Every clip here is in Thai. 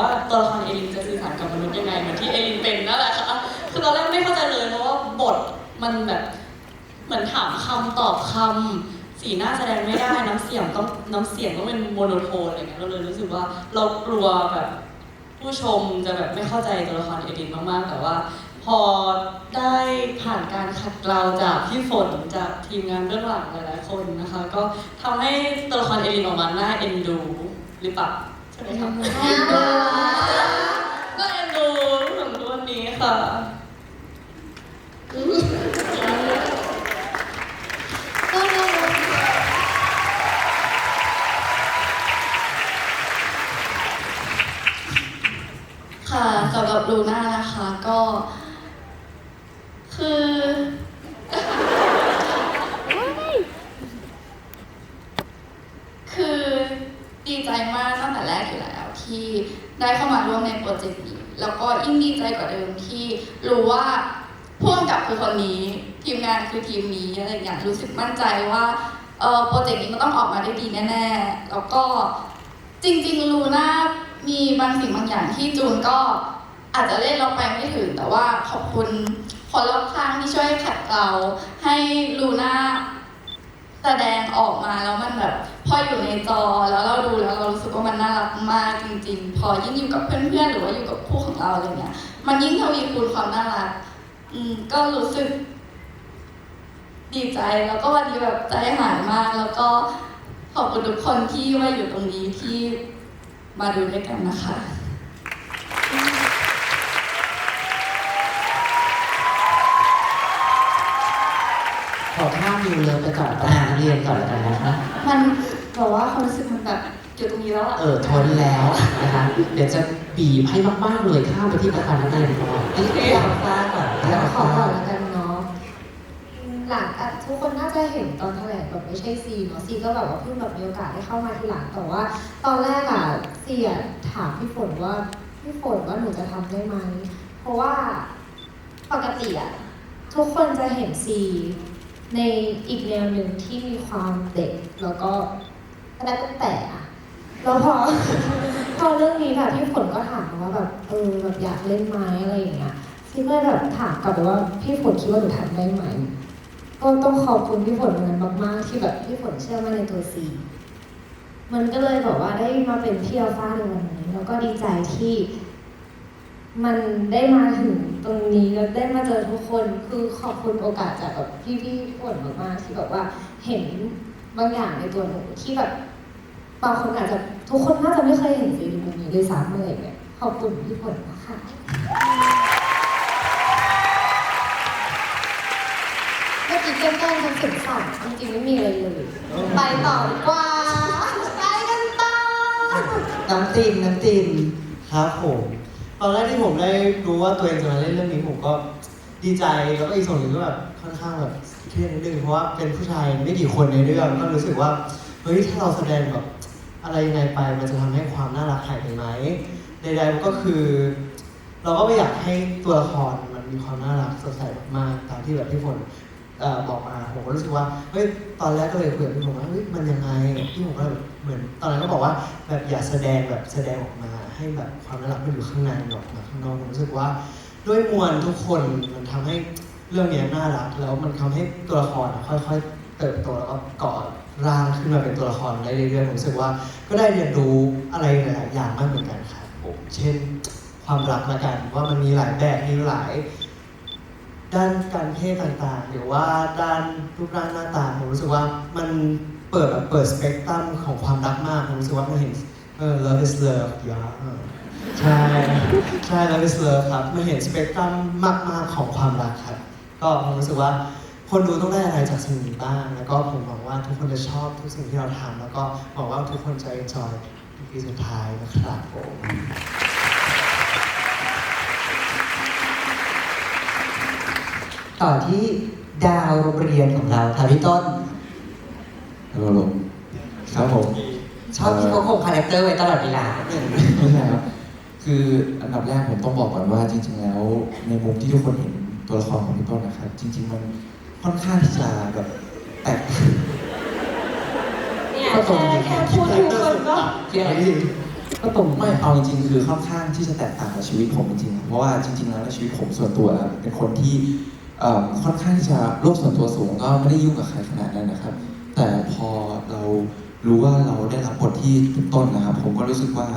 ว่าตัวละครเอลินจะสื่อสารกับมนุษย์ยังไงเหมือนที่เอลินเป็นนั่นแหละค่ะคือตอนแรกไม่เข้าใจเลยเพราะว่าบทมันแบบเหมือนถามคำตอบคำสีหน้าแสดงไม่ได้น้ำเสียงต้องน้ำเสียงต้องเป็นโมโนโทนอะไรเงี้ยเราเลยรู้สึกว่าเรากลัวแบบผู้ชมจะแบบไม่เข้าใจตัวละครเอลินมากๆ แต่ว่า พอได้ผ่านการขัดเกลาจากพี่ฝนจากทีมงานเบื้องหลังหลายๆคนนะคะ ก็ทำให้ตัวละครเอลินออกมาหน่าเอ็นดูหรือเปล่าใช่ไหมครับ ค่ะสำหรับลูน่านะคะก็ คือ คือดีใจมากตั้งแต่แรกอยู่แล้วที่ได้เข้ามาร่วมในโปรเจกต์นี้ แล้วก็ยิ่งดีใจกว่าเดิมที่รู้ว่าพ่วงกับคือคนนี้ ทีมงานคือทีมนี้อะไรอย่างเงี้ยรู้สึกมั่นใจว่าเออโปรเจกต์นี้มันต้องออกมาได้ดีแน่ๆ แล้วก็จริงๆลูน่า มีบางสิ่งบางอย่างที่จูนก็อาจจะเล่นเราไปไม่ถึง แต่ว่าขอบคุณคนรอบข้างที่ช่วยขัดเกลาให้ลูน่าแสดงออกมาแล้วมันแบบพออยู่ในจอแล้วเราดูแล้วเรารู้สึกว่ามันน่ารักมากจริง ๆ พอยิ่งอยู่กับเพื่อนๆหรือว่าอยู่กับคู่ของเราอะไรเงี้ย มันยิ่งทวีคูณความน่ารัก อืมก็รู้สึก ดีใจแล้วก็วันนี้แบบใจหายมาก แล้วก็ขอบคุณทุกคนที่มาอยู่ตรงนี้ที่ มาดูด้วยกันนะคะขอข้ามมิวเลยไปก่อนประธานนักเรียนก่อนแล้วกันนะคะมันแบบว่าความรู้สึกมันแบบอยู่ตรงนี้แล้วอะเออทนแล้วนะคะ เดี๋ยวจะบีบให้มากๆเลยข้ามไปที่ประธานนักเรียนก่อนนี่คืออยากฟ้าก่อนอยากขอฟ้าก่อนแล้วกันเนาะหลังอะทุกคนน่าจะเห็นตอนแถลงแบบไม่ใช่ซีเนาะซีก็แบบว่าเพิ่งแบบมีโอกาสได้เข้ามาทีหลังแต่ว่า ตอนแรกอะ ซีอะถามพี่ฝนว่าพี่ฝนว่าหนูจะทำได้ไหม เพราะว่าปกติอะทุกคนจะเห็นซีในอีกแนวหนึ่งที่มีความเด็ก แล้วก็แต่แต่อะแล้วพอพอเรื่องนี้แบบพี่ฝนก็ถามว่าแบบเออแบบอยากเล่นไหมอะไรอย่างเงี้ยซีก็แบบถามกลับไปว่าพี่ฝนคิดว่าหนูทำได้ไหม ก็ต้องขอบคุณพี่ฝนเหมือนกันมากๆที่แบบพี่ฝนเชื่อมั่นในตัวซี มันก็เลยแบบว่าได้มาเป็นพี่อัลฟาในวันนี้ แล้วก็ดีใจที่มันได้มาถึงตรงนี้แล้วได้มาเจอทุกคนคือขอบคุณโอกาสจากแบบพี่พี่ๆฝนมากๆที่แบบว่าเห็นบางอย่างในตัวหนูที่แบบบางคนอาจจะทุกคนน่าจะไม่เคยเห็นซีรีส์แบบนี้ด้วยซ้ำอะไรอย่ยขอบคุณพี่ฝนนะคะเมื่อกี้แกล้งๆทำเสียงสั่นจริงๆไม่มีอะไรเลย ไปต่อดีกว่า น้ำตินน้ำตินครับผมตอนแรกที่ผมได้รู้ว่าตัวเองจะมาเล่นเรื่องนี้ผมก็ดีใจแล้วก็อีกส่วนหนึ่งก็แบบค่อนข้างแบบเครียดนิดนึงเพราะว่าเป็นผู้ชายไม่กี่คนในเรื่องก็รู้สึกว่าเฮ้ยถ้าเราแสดงแบบอะไรยังไงไปมันจะทำให้ความน่ารักหายไปไหมใดๆก็คือ เราก็ไม่อยากให้ตัวละครมันมีความน่ารักสดใสมากตามที่แบบพี่ฝนบอกมาผมก็รู้สึกว่าเฮ้ยตอนแรกก็เลยคุยกับพี่ผมว่าเฮ้ยมันยังไงพี่ผมก็แบบเหมือน ตอนนั้นก็บอกว่าแบบอย่าแสดงแบบแสดงออกมา ให้แบบความน่ารักมันอยู่ข้างในออกมาข้างนอกผมรู้สึกว่า ด้วยมวลทุกคนมันทำให้เรื่องนี้น่ารัก แล้วมันทำให้ตัวละครค่อยๆ เติบโตแล้วก็ก่อร่างขึ้นมาเป็นตัวละครได้เรื่อยๆผมรู้สึกว่าก็ได้เรียนรู้อะไรหลายอย่างมากเหมือนกันครับผมเช่นความรักละกันว่ามันมีหลายแบบมีหลาย ด้านการเพศต่างๆ หรือว่าด้านรูปร่างหน้าตาผมรู้สึกว่ามัน เปิดแบบเปิดสเปกตรัมของความรักมากผมรู้สึกว่ามันเห็นเออ love is love อย่าใช่ใช่ love is love ครับมันเห็นสเปกตรัมมากๆของความรักครับ ก็ผมรู้สึกว่าคนดูต้องได้อะไรจากสิ่งนี้บ้าง แล้วก็ผมหวังว่าทุกคนจะชอบทุกสิ่งที่เราทำแล้วก็หวังว่าทุกคนจะ enjoy ปีสุดท้ายนะครับผมต่อที่ดาวโรงเรียนของเราค่ะพี่ต้น ครับผมครับผมชอบที่เขาคงคาแรคเตอร์ไว้ตลอดเวลาไม่ใช่ครับ คืออันดับแรกผมต้องบอกก่อนว่าจริง ๆ แล้ว ในมุมที่ทุกคนเห็นตัวละครของพี่ต้นนะครับ จริง ๆ มันค่อนข้างที่จะแบบแตกเนี่ยก็ตรงแค่นี้แค่พูดทุกคนก็เรียกอะไรดีกก็ตรงไม่เอาจริงๆคือค่อนข้างที่จะแตกต่างกับชีวิตผมจริงๆเพราะว่าจริง ๆ แล้วในชีวิตผมส่วนตัวครับเป็นคนที่เอ่อค่อนข้างที่จะโลกส่วนตัวสูงก็ไม่ได้ยุ่งกับใครขนาดนั้นนะครับ แต่พอเรารู้ว่าเราได้รับบทที่เป็นต้นนะครับ ผมก็รู้สึกว่า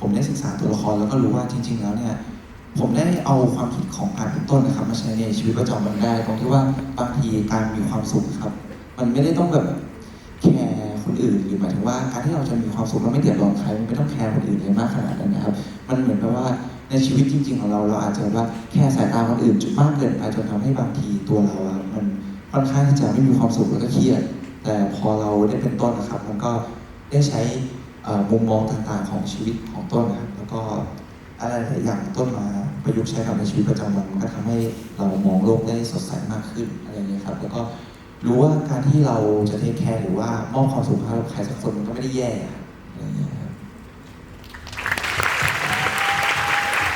ผมได้ศึกษาตัวละครแล้วก็รู้ว่าจริง ๆ แล้วเนี่ยผมได้เอาความคิดของการเป็นต้นนะครับมาใช้ในชีวิตประจำวันได้ตรงที่ว่าบางทีการมีความสุขครับ มันไม่ได้ต้องแบบแคร์คนอื่นหรือหมายถึงว่าการที่เราจะมีความสุขแล้วไม่เดือดร้อนใครไม่ต้องแคร์คนอื่นเลยมากขนาดนั้นนะครับ มันเหมือนกับว่าในชีวิตจริง ๆ ของเราเราอาจจะว่าแค่สายตาคนอื่นจุดมากเกินไปจนทำให้บางทีตัวเราอะมันค่อนข้างที่จะไม่มีความสุขแล้วก็เครียด แต่พอเราได้เป็นต้นนะครับ มันก็ได้ใช้มุมมองต่างๆ ของชีวิตของต้นครับแล้วก็อะไรหลายอย่างต้นมาประยุกต์ใช้กับในชีวิตประจำวันมันก็ทำให้เรามองโลกได้สดใสมากขึ้นอะไรอย่างเงี้ยครับ แล้วก็รู้ว่าการที่เราจะเทคแคร์หรือว่ามอบความสุขให้กับใครสักคนมันก็ไม่ได้แย่อะไรอย่างเงี้ยครับ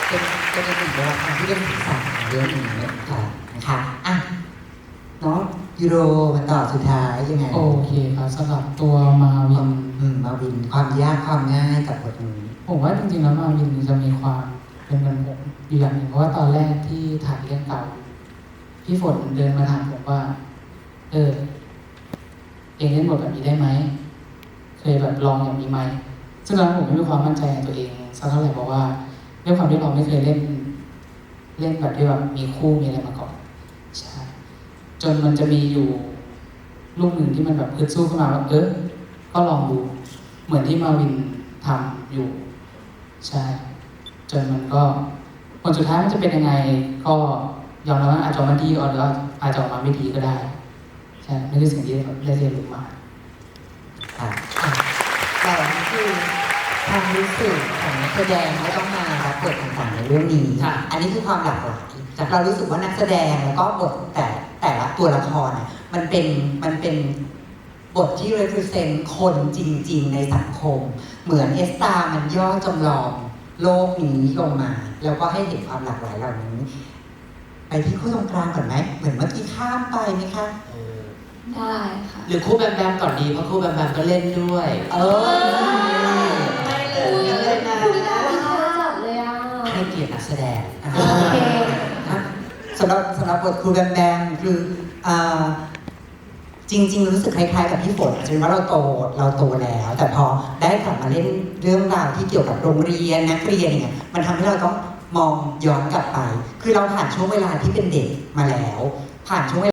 เป็นเป็นหนึ่งตัวละครที่เป็นสีสันของเรื่องนี้ค่ะนะคะอะน้องยูโรมันต่อสุดท้ายยังไง โอเคครับสำหรับตัวมาวิน อืมมาวิน ความง่ายกับบทนี้ผมว่าจริงๆแล้วมาวินจะมีความเป็นกันผมอยู่อย่างหนึ่งเพราะว่าตอนแรกที่ถ่ายเรื่องเก่าพี่ฝนเดินมาถามผมว่า เออเองเล่นบทแบบนี้ได้ไหมเคยแบบลองอย่างนี้ไหมซึ่งตอนนั้นผมไม่มีความมั่นใจในตัวเองสักเท่าไหร่เพราะว่าด้วยความที่เราไม่เคยเล่น เล่นแบบที่แบบมีคู่มีอะไรมาก่อนใช่จนมันจะมีอยู่ลูกหนึ่งที่มันแบบพึดสู้ขึ้นมาว่าเออก็ลองดู เหมือนที่มาวินทำอยู่ ใช่จนมันก็ผลสุดท้ายมันจะเป็นยังไง ก็ยอมรับว่าอาจจะออกมาดีหรือว่าอาจจะออกมาไม่ดีก็ได้ ใช่นี่คือสิ่งที่ได้เรียนรู้มาค่ะอะแต่นี่คือความรู้สึกของนักแสดงที่ต้องมารับบทต่างๆในเรื่องนี้ค่ะอันนี้คือความหลากหลายเรารู้สึกว่านักแสดงแล้วก็บทแต่แต่ละตัวละครน่ะมันเป็นมันเป็น บทที่ represent คนจริง ๆ ในสังคม เหมือนเอสตามันย่อจำลองโลกนี้ลงมา แล้วก็ให้เห็นความหลากหลายเหล่านี้ ไปที่คู่ตรงกลางก่อนไหม เหมือนเมื่อกี้ข้ามไปไหมคะ ได้ค่ะ หรือคู่แบมแบมก่อนดีเพราะคู่แบมแบมก็เล่นด้วย เออไม่เลยเลยนะจัดเลยอะ ให้เกียรตินักแสดงโอเค นะสำหรับสำหรับบทครูแบมแบมคืออ่า จริง ๆ รู้สึกคล้ายๆกับพี่ฝนจนว่าเราโตเราโตแล้ว แต่พอได้กลับมาเล่นเรื่องราวที่เกี่ยวกับโรงเรียนนักเรียนเนี่ยมันทำให้เราต้องมองย้อนกลับไป คือเราผ่านช่วงเวลาที่เป็นเด็กมาแล้ว ผ่านช่วงเวลา